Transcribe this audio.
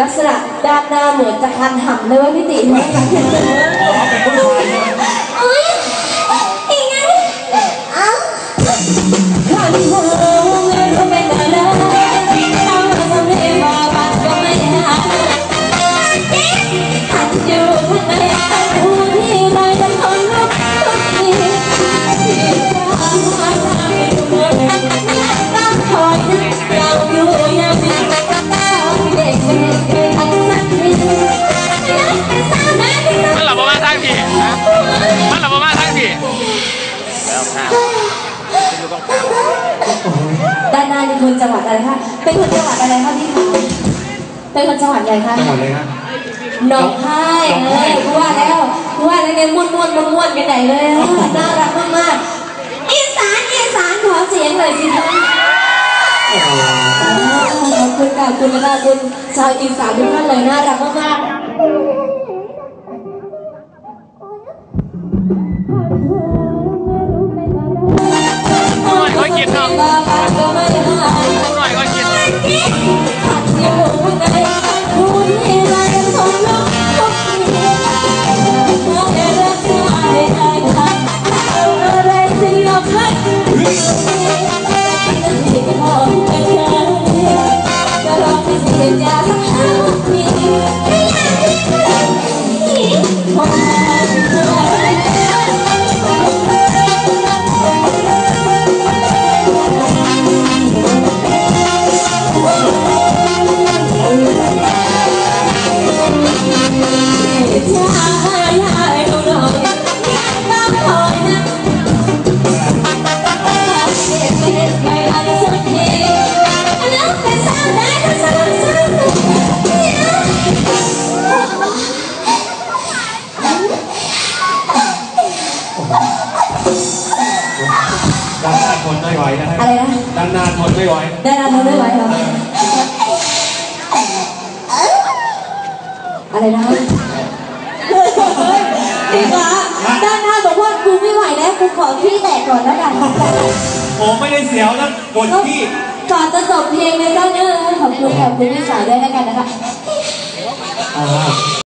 ลักษณะด้านหน้าเหมือนจะคันห่นเลยว่าพี่ติ๋มาทางพี่มันหลับมาทางพี่แล้วครับด้านหน้านี่คนจังหวัดอะไรคะ เป็นคนจังหวัดอะไรคะพี่คะเป็นคนจังหวัดอะไรคะจังหวัดอะไรครับหน้องคายเออกูว่าแล้วกูว่าแล้วเนี่ยม้วนม้วนม้วนม้วนกันไหนเลยอะน่ารักมากๆอีสานอีสานขอเสียงหน่อยสิคะโอ้โหขอบคุณค่ะคุณนะคะคุณชาวอีสานทุกท่านเลยน่ารักมากๆ ก็กินเนาะบาบาก็ไม่หายหน่อยก็กิน ด้านหน้าทนไม่ไหวนะฮะอะไรนะด้านหน้าทนไม่ไหวได้นานทนไม่ไหวเหรออะไรนะเด็กละด้านหน้าบอกว่ากูไม่ไหวแล้วกูขอขี้แตกก่อนแล้วกันผมไม่ได้เสียวนะกดที่ก่อนจะจบเพลงเลยก็เนอะขอบคุณกับคุณพี่สายด้วยแล้วกันนะคะ อ่า